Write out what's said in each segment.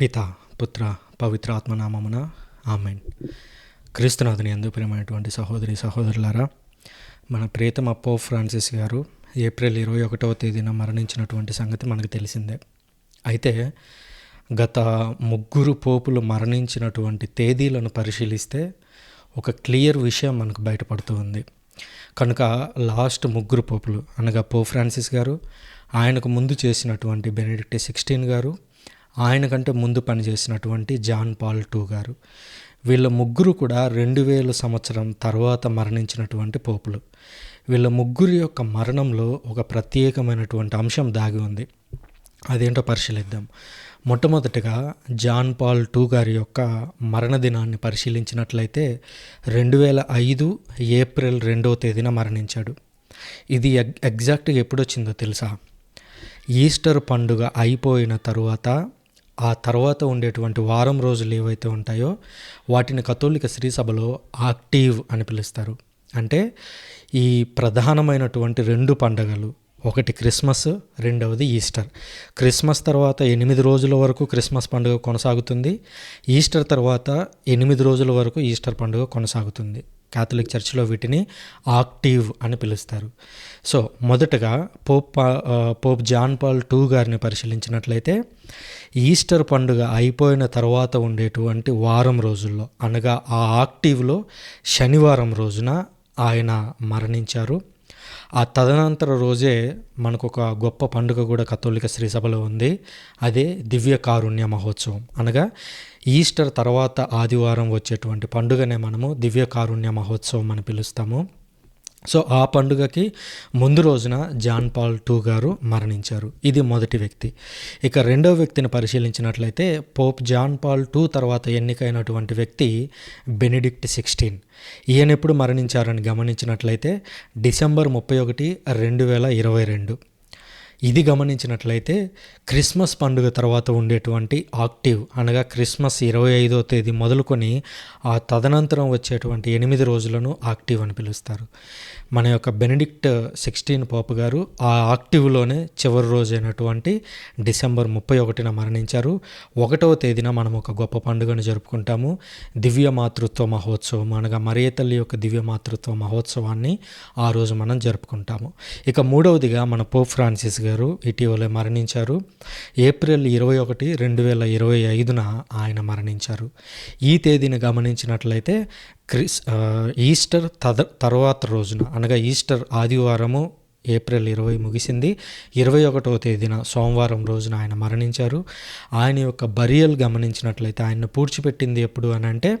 పిత పుత్ర పవిత్రాత్మనామమున ఆమెన్. క్రీస్తునాథుని ఎందు ప్రియమైనటువంటి సహోదరి సహోదరులారా మన ప్రియతమ పో ఫ్రాన్సిస్ గారు ఏప్రిల్ ఇరవై ఒకటవ తేదీన మరణించినటువంటి సంగతి మనకు తెలిసిందే. అయితే గత ముగ్గురు పోపులు మరణించినటువంటి తేదీలను పరిశీలిస్తే ఒక క్లియర్ విషయం మనకు బయటపడుతూ ఉంది. కనుక లాస్ట్ ముగ్గురు పోపులు అనగా పో ఫ్రాన్సిస్ గారు ఆయనకు ముందు చేసినటువంటి బెనెడిక్ట్ సిక్స్టీన్ గారు ఆయన కంటే ముందు పనిచేసినటువంటి జాన్ పాల్ టూ గారు. వీళ్ళ ముగ్గురు కూడా రెండు వేల సంవత్సరం తర్వాత మరణించినటువంటి పోపులు. వీళ్ళ ముగ్గురు యొక్క మరణంలో ఒక ప్రత్యేకమైనటువంటి అంశం దాగి ఉంది. అదేంటో పరిశీలిద్దాం. మొట్టమొదటిగా జాన్ పాల్ టూ గారి యొక్క మరణ దినాన్ని పరిశీలించినట్లయితే రెండు వేల ఐదు ఏప్రిల్ రెండవ తేదీన మరణించాడు. ఇది ఎగ్ ఎగ్జాక్ట్గా ఎప్పుడొచ్చిందో తెలుసా? ఈస్టర్ పండుగ అయిపోయిన తరువాత ఆ తర్వాత ఉండేటువంటి వారం రోజులు ఏవైతే ఉంటాయో వాటిని కథోలిక శ్రీసభలో ఆక్టివ్ అని పిలుస్తారు. అంటే ఈ ప్రధానమైనటువంటి రెండు పండగలు ఒకటి క్రిస్మస్ రెండవది ఈస్టర్. క్రిస్మస్ తర్వాత ఎనిమిది రోజుల వరకు క్రిస్మస్ పండుగ కొనసాగుతుంది. ఈస్టర్ తర్వాత ఎనిమిది రోజుల వరకు ఈస్టర్ పండుగ కొనసాగుతుంది. క్యాథలిక్ చర్చిలో వీటిని ఆక్టివ్ అని పిలుస్తారు. సో మొదటగా Pope Pope John Paul two గారిని పరిశీలించినట్లయితే ఈస్టర్ పండుగ అయిపోయిన తర్వాత ఉండేటువంటి వారం రోజుల్లో అనగా ఆ ఆక్టివ్లో శనివారం రోజున ఆయన మరణించారు. ఆ తదనంతర రోజే మనకు ఒక గొప్ప పండుగ కూడా కథోలిక శ్రీసభలో ఉంది. అదే దివ్య కారుణ్య మహోత్సవం. అనగా ఈస్టర్ తర్వాత ఆదివారం వచ్చేటువంటి పండుగనే మనము దివ్య కారుణ్య మహోత్సవం అని పిలుస్తాము. సో ఆ పండుగకి ముందు రోజున జాన్ పాల్ టూ గారు మరణించారు. ఇది మొదటి వ్యక్తి. ఇక రెండవ వ్యక్తిని పరిశీలించినట్లయితే పోప్ జాన్ పాల్ టూ తర్వాత ఎన్నికైనటువంటి వ్యక్తి బెనిడిక్ట్ సిక్స్టీన్. ఈయన ఎప్పుడు మరణించారని గమనించినట్లయితే డిసెంబర్ ముప్పై ఒకటి రెండు వేల ఇరవై రెండు. ఇది గమనించినట్లయితే క్రిస్మస్ పండుగ తర్వాత ఉండేటువంటి ఆక్టివ్ అనగా క్రిస్మస్ ఇరవై ఐదో తేదీ మొదలుకొని ఆ తదనంతరం వచ్చేటువంటి ఎనిమిది రోజులను ఆక్టివ్ అని పిలుస్తారు. మన యొక్క బెనడిక్ట్ సిక్స్టీన్ పోపు గారు ఆ ఆక్టివ్లోనే చివరి రోజైనటువంటి డిసెంబర్ ముప్పై ఒకటిన మరణించారు. ఒకటవ తేదీన మనం ఒక గొప్ప పండుగను జరుపుకుంటాము. దివ్య మాతృత్వ మహోత్సవం అనగా మరియ తల్లి యొక్క దివ్య మాతృత్వ మహోత్సవాన్ని ఆ రోజు మనం జరుపుకుంటాము. ఇక మూడవదిగా మన పోప్ ఫ్రాన్సిస్ గారు ఇటీవలే మరణించారు. ఏప్రిల్ ఇరవై ఒకటి రెండు వేల ఇరవై ఐదున ఆయన మరణించారు. ఈ తేదీని గమనించినట్లయితే క్రిస్ ఈస్టర్ తద తర్వాత రోజున అనగా ఈస్టర్ ఆదివారము ఏప్రిల్ ఇరవై ముగిసింది. ఇరవై ఒకటవ తేదీన సోమవారం రోజున ఆయన మరణించారు. ఆయన యొక్క బరియల్ గమనించినట్లయితే ఆయన్ను పూడ్చిపెట్టింది ఎప్పుడు అని అంటే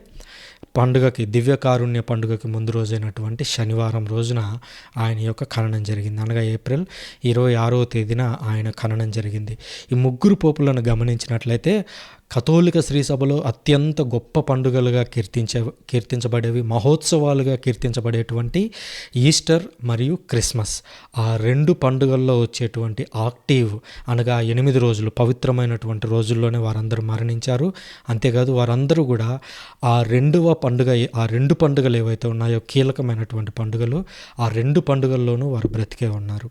పండుగకి దివ్య కారుణ్య పండుగకి ముందు రోజైనటువంటి శనివారం రోజున ఆయన యొక్క ఖననం జరిగింది. అనగా ఏప్రిల్ ఇరవై ఆరవ తేదీన ఆయన ఖననం జరిగింది. ఈ ముగ్గురు పోపులను గమనించినట్లయితే కథోలిక శ్రీసభలో అత్యంత గొప్ప పండుగలుగా కీర్తించే కీర్తించబడేవి మహోత్సవాలుగా కీర్తించబడేటువంటి ఈస్టర్ మరియు క్రిస్మస్. ఆ రెండు పండుగల్లో వచ్చేటువంటి ఆక్టివ్ అనగా ఎనిమిది రోజులు పవిత్రమైనటువంటి రోజుల్లోనే వారందరూ మరణించారు. అంతేకాదు వారందరూ కూడా ఆ రెండవ పండుగ ఆ రెండు పండుగలు ఏవైతే ఉన్నాయో కీలకమైనటువంటి పండుగలు ఆ రెండు పండుగల్లోనూ వారు బ్రతికే ఉన్నారు.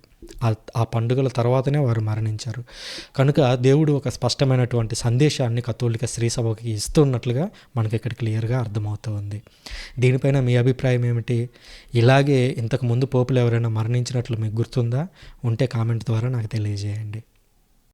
ఆ పండుగల తర్వాతనే వారు మరణించారు. కనుక దేవుడు ఒక స్పష్టమైనటువంటి సందేశాన్ని కథోలిక స్త్రీ సభకి ఇస్తున్నట్లుగా మనకి ఇక్కడ క్లియర్గా అర్థమవుతుంది దీనిపైన మీ అభిప్రాయం ఏమిటి? ఇలాగే ఇంతకు ముందు పోపులు ఎవరైనా మరణించినట్లు మీకు గుర్తుందా? ఉంటే కామెంట్ ద్వారా నాకు తెలియజేయండి.